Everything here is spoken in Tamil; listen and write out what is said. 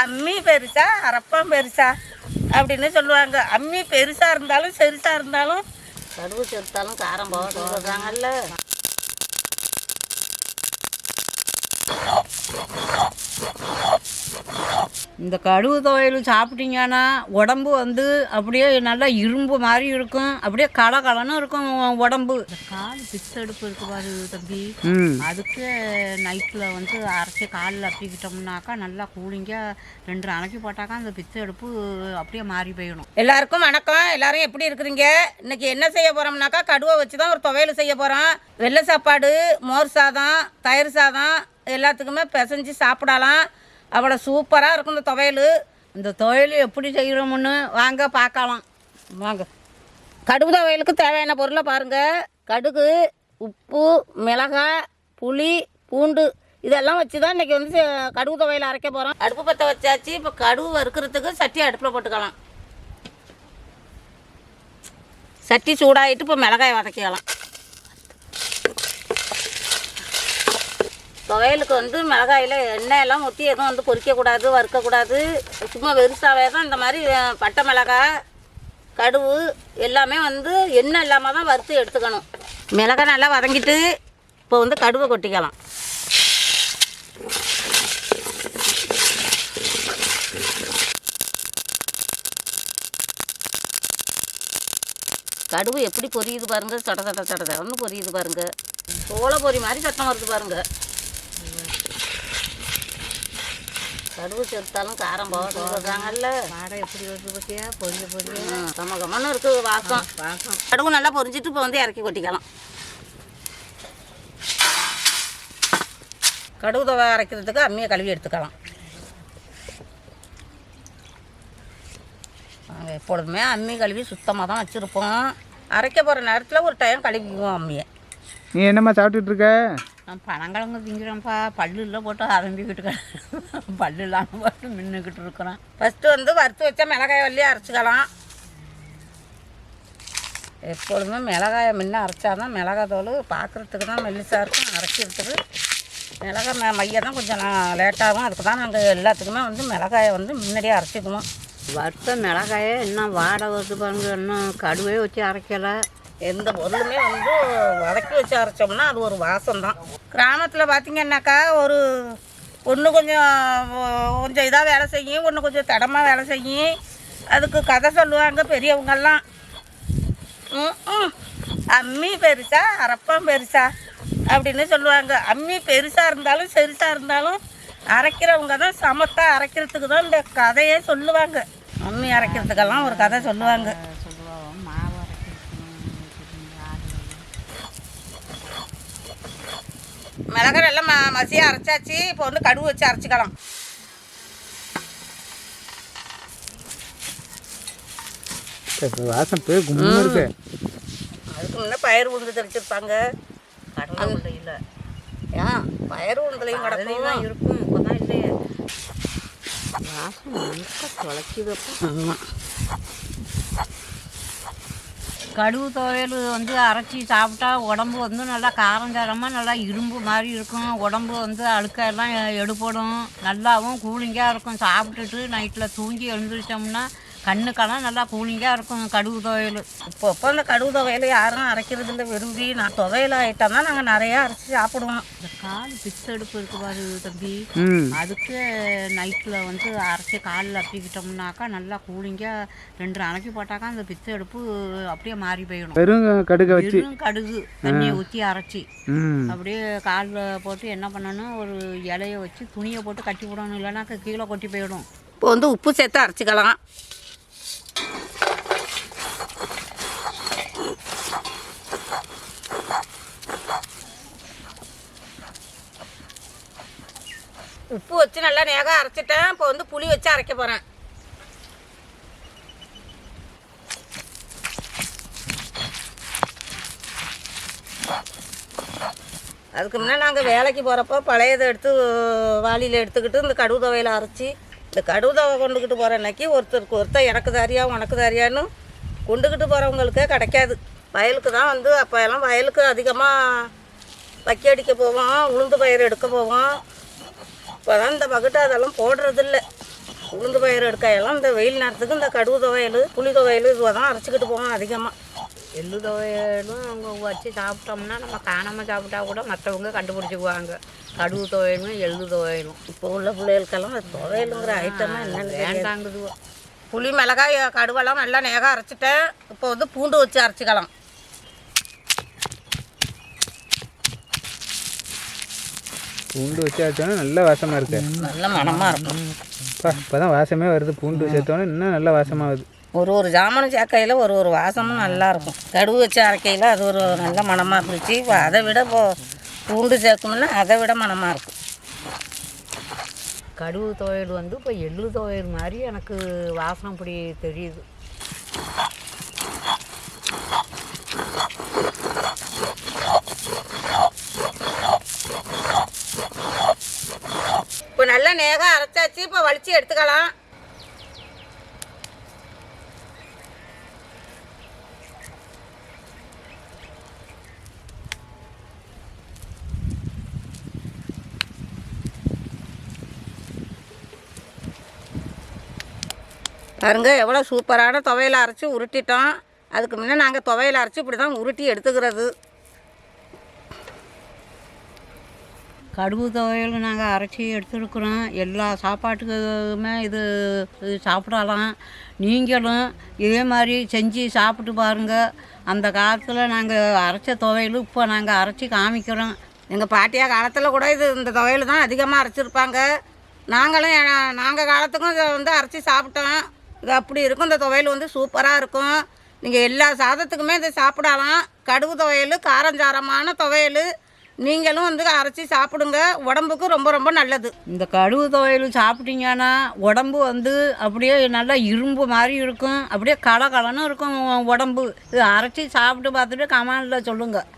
அம்மி பெருசா அரப்பம் பெருசா அப்படின்னு சொல்லுவாங்க. அம்மி பெருசா இருந்தாலும் செருசா இருந்தாலும் கடுவு செலுத்தாலும் காரம் போக சொல்றாங்கல்ல. இந்த கடுகு துவையல் சாப்பிட்டீங்கன்னா உடம்பு வந்து அப்படியே நல்லா இரும்பு மாதிரி இருக்கும். அப்படியே கல கலன்னு இருக்கும் உடம்பு. கால் பிச்சை அடுப்பு இருக்கு பாரு தம்பி. அதுக்கு நைட்டில் வந்து அரைச்சி காலில் அப்பிக்கிட்டோம்னாக்கா நல்லா கூலிங்காக ரெண்டு அணைக்கி போட்டாக்கா அந்த பிச்சை அடுப்பு அப்படியே மாறி போயிடும். எல்லாருக்கும் வணக்கம். எல்லாரும் எப்படி இருக்கிறீங்க? இன்னைக்கு என்ன செய்ய போறோம்னாக்கா கடுவை வச்சு தான் ஒரு துவையல் செய்ய போறோம். வெள்ளை சாப்பாடு மோர் சாதம் தயிர் சாதம் எல்லாத்துக்குமே பிசைஞ்சு சாப்பிடலாம். அவ்வளோ சூப்பராக இருக்கும் இந்த துவையல். இந்த துவையல் எப்படி செய்கிறோம்னு வாங்க பார்க்கலாம். வாங்க. கடுகு துவையலுக்கு தேவையான பொருளை பாருங்கள் கடுகு உப்பு மிளகாய் புளி பூண்டு இதெல்லாம் வச்சு தான் இன்றைக்கி வந்து கடுகு துவையல் அரைக்க போகிறோம் அடுப்பு பற்ற வச்சாச்சு. இப்போ கடுகு வறுக்கிறதுக்கு சட்டி அடுப்பில் போட்டுக்கலாம். சட்டி சூடாயிட்டு இப்போ மிளகாய் வதக்கிக்கலாம். துவையலுக்கு வந்து மிளகாயில் எண்ணெய் எல்லாம் ஊற்றி எதுவும் வந்து பொரிக்கக்கூடாது வறுக்கக்கூடாது. சும்மா வெறுசாவே தான் இந்த மாதிரி பட்டை மிளகாய் கடுகு எல்லாமே வந்து எண்ணெய் இல்லாமல் தான் வறுத்து எடுத்துக்கணும். மிளகாய் நல்லா வதங்கிட்டு இப்போ வந்து கடுவை கொட்டிக்கலாம். கடுவு எப்படி பொரியுது பாருங்க. சட சட சட சடன்னு பொரியுது பாருங்க. சோள பொரி மாதிரி சத்தம் வருது பாருங்க. கடுகு சேர்த்தாலும் காரம் போக சொல்றாங்கல்ல. வாடை எப்படி வருது பொரிய பொரிய. ம், கம கமன்னு இருக்கு வாசம். வாசம். கடுகு நல்லா பொரிஞ்சிட்டு இப்போ வந்து இறக்கி கொட்டிக்கலாம். கடுகு தவை அரைக்கிறதுக்கு அம்மியை கழுவி எடுத்துக்கலாம். நாங்கள் எப்பொழுதுமே அம்மி கழுவி சுத்தமாக தான் வச்சுருப்போம். அரைக்க போகிற நேரத்தில் ஒரு டைம் கழுவிக்குவோம் அம்மியை. நீ என்னம்மா சாப்பிட்டுட்டு இருக்க? நான் பனங்கிழங்கு திங்கிறேன்ப்பா. பல்லுல போட்டு அரம்பிக்கிட்டு பல்லு இல்லாமல் போட்டு மின்னுக்கிட்டு இருக்கிறேன். ஃபஸ்ட்டு வந்து வறுத்து வச்சா மிளகாய் வள்ளி அரைச்சிக்கலாம். எப்பொழுதுமே மிளகாயை முன்ன அரைச்சாதான் மிளகாய் தோல் பார்க்குறதுக்கு தான் மெல்லிசாக இருக்கும். அரைக்கிறதுக்கு மிளகாய் மே மைய தான் கொஞ்சம் லேட்டாகும் அதுக்கு தான் நாங்கள் எல்லாத்துக்குமே வந்து மிளகாயை வந்து முன்னாடியே அரைச்சிக்குவோம் வறுத்த மிளகாயே இன்னும் வாடை வருது பாருங்க. இன்னும் கடுவே வச்சு அரைக்கலை. எந்த பொருளுமே வந்து வதக்கி வச்சு அரைச்சோம்னா அது ஒரு வாசம் தான் கிராமத்தில் பார்த்தீங்கன்னாக்கா ஒரு ஒன்று கொஞ்சம் கொஞ்சம் இதாக வேலை செய்யும் ஒன்று கொஞ்சம் தடமாக வேலை செய்யும். அதுக்கு கதை சொல்லுவாங்க பெரியவங்கெல்லாம் அம்மி பெருசா அரப்பம் பெருசா அப்படின்னு சொல்லுவாங்க. அம்மி பெருசாக இருந்தாலும் செருசாக இருந்தாலும் அரைக்கிறவங்க தான் சமத்தாக அரைக்கிறதுக்கு தான் இந்த கதையே சொல்லுவாங்க. அம்மி அரைக்கிறதுக்கெல்லாம் ஒரு கதை சொல்லுவாங்க. மிளகாய் நல்லா ம மசியாக அரைச்சாச்சு. இப்போ வந்து கடுகு வச்சு அரைச்சிக்கலாம். இப்போ வாசம் போய் இருக்கு. அதுக்கு முன்னே பயிர் உளுந்து தெளிச்சிருப்பாங்க. கடலை உளுந்து இல்லை ஏன்? பயிர் உளுந்துலையும் தான் கிடக்கும். இருக்கும். இப்போ தான் இல்லையே. வாசம் நல்லா தொலைக்குதப்பா ஆமாம் கடுகு துவையல் வந்து அரைச்சி சாப்பிட்டா உடம்பு வந்து நல்லா காரஞ்சாரமாக நல்லா இரும்பு மாதிரி இருக்கும். உடம்பு வந்து அழுக்கெல்லாம் எடுப்படும் நல்லாவும் கூலிங்காக இருக்கும். சாப்பிட்டுட்டு நைட்டில் தூங்கி எழுந்திரிச்சோம்னா கண்ணுக்கெல்லாம் நல்லா கூலிங்காக இருக்கும் கடுகு துவையல். இப்போ இப்போ இந்த கடுகு துவையல் யாரும் அரைக்கிறது இல்லை விரும்பி. நான் துவையல் ஐட்டம் தான் நாங்கள் நிறையா அரைச்சி சாப்பிடுவோம். இந்த கால் பிச்சை அடுப்பு இருக்கு பாரு தம்பி. அதுக்கு நைட்டில் வந்து அரைச்சி காலில் அப்பிக்கிட்டோம்னாக்கா நல்லா கூலிங்காக ரெண்டு அணைக்கி போட்டாக்கா அந்த பிச்சை அடுப்பு அப்படியே மாறி போயிடும். வெறும் கடுகை வச்சு. வெறும் கடுகு தண்ணியை ஊற்றி அரைச்சி. அப்படியே காலில் போட்டு என்ன பண்ணணும் ஒரு இலைய வச்சு துணியை போட்டு கட்டி விடணும் இல்லைனாக்கா கீழே கொட்டி போயிடும். இப்போ வந்து உப்பு சேர்த்து அரைச்சிக்கலாம். உப்பு வச்சு நல்லா நேகம் அரைச்சிட்டேன். இப்போ வந்து புளி வச்சு அரைக்க போகிறேன் அதுக்கு முன்னே நாங்கள் வேலைக்கு போகிறப்போ பழையதை எடுத்து வாளியில் எடுத்துக்கிட்டு இந்த கடுகு துவையில் அரைச்சி இந்த கடுகு தவை கொண்டுக்கிட்டு போகிற அன்னைக்கு ஒருத்தருக்கு ஒருத்தர் எனக்கு தாரியா உனக்கு தாரியான்னு கொண்டுக்கிட்டு போகிறவங்களுக்கே கிடைக்காது. வயலுக்கு தான் வந்து அப்போ எல்லாம் வயலுக்கு அதிகமாக வக்கி அடிக்க போவோம் உளுந்து பயிர் எடுக்க போவோம். இப்போதான் இந்த பக்கெட்டு அதெல்லாம் போடுறதில்ல. உளுந்து பயிர் எடுக்கையெல்லாம் இந்த வெயில் நேரத்துக்கு இந்த கடுகு துவையல் புளி துவையல் இதுவாக தான் அரைச்சிக்கிட்டு போவோம் அதிகமாக எள்ளு துவையலும் அவங்க வச்சு சாப்பிட்டோம்னா நம்ம காணாமல் சாப்பிட்டா கூட மற்றவங்க கண்டுபிடிச்சிக்குவாங்க. கடுகு துவையலும் எள்ளு துவையலும். இப்போ உள்ள பிள்ளைகளுக்கெல்லாம் துவையலுங்கிற ஐட்டமாக என்னன்னு தெரியாது. வேண்டாங்குதுவோ. புளி மிளகாய் கடுவெல்லாம் நல்லா நேகம் அரைச்சிட்டேன். இப்போ வந்து பூண்டு வச்சு அரைச்சிக்கலாம். பூண்டு வச்சு அரைச்சோன்னா நல்ல வாசமாக இருக்கு. நல்ல மணமாக இருக்கும். அப்பா இப்போ தான் வாசமே வருது. பூண்டு சேர்த்தோன்னே இன்னும் நல்ல வாசமாக வருது. ஒரு ஒரு ஜாமான் சேர்க்கையில் ஒரு ஒரு வாசமும் நல்லா இருக்கும். கடுகு வச்சு அரைக்கையில் அது ஒரு நல்ல மணமாக இருந்துச்சு. இப்போ அதை விட இப்போ பூண்டு சேர்க்கணும்னா அதை விட மணமாக இருக்கும். கடுகு துவையல் வந்து இப்போ எள்ளு துவையல் மாதிரி எனக்கு வாசனை இப்படி தெரியுது. நல்லா நேகம் அரைச்சாச்சு இப்போ வலிச்சு எடுத்துக்கலாம். பாருங்க எவ்வளோ சூப்பரான துவையில் அரைச்சி உருட்டிட்டோம். அதுக்கு முன்னே நாங்கள் துவையில் அரைச்சி இப்படி தான் உருட்டி எடுத்துக்கிறது. கடுகு துவையல் நாங்கள் அரைச்சி எடுத்துருக்குறோம். எல்லா சாப்பாட்டுக்குமே இது சாப்பிடலாம். நீங்களும் இதே மாதிரி செஞ்சு சாப்பிட்டு பாருங்கள் அந்த காலத்தில் நாங்கள் அரைச்ச துவையல் இப்போ நாங்கள் அரைச்சி காமிக்கிறோம். எங்கள் பாட்டியா காலத்தில் கூட இது இந்த துவையல் தான் அதிகமாக அரைச்சிருப்பாங்க. நாங்களும் நாங்கள் காலத்துக்கும் இதை வந்து அரைச்சி சாப்பிட்டோம். இது அப்படி இருக்கும். இந்த துவையல் வந்து சூப்பராக இருக்கும். நீங்கள் எல்லா சாதத்துக்குமே இதை சாப்பிடலாம். கடுகு துவையல் காரஞ்சாரமான துவையல். நீங்களும் வந்து அரைச்சி சாப்பிடுங்க. உடம்புக்கு ரொம்ப ரொம்ப நல்லது. இந்த கடுகு துவையல் சாப்பிட்டீங்கன்னா உடம்பு வந்து அப்படியே நல்லா இரும்பு மாதிரி இருக்கும். அப்படியே கலகலன்னு இருக்கும் உடம்பு. இது அரைச்சி சாப்பிட்டு பார்த்துட்டு கமாண்டில் சொல்லுங்கள்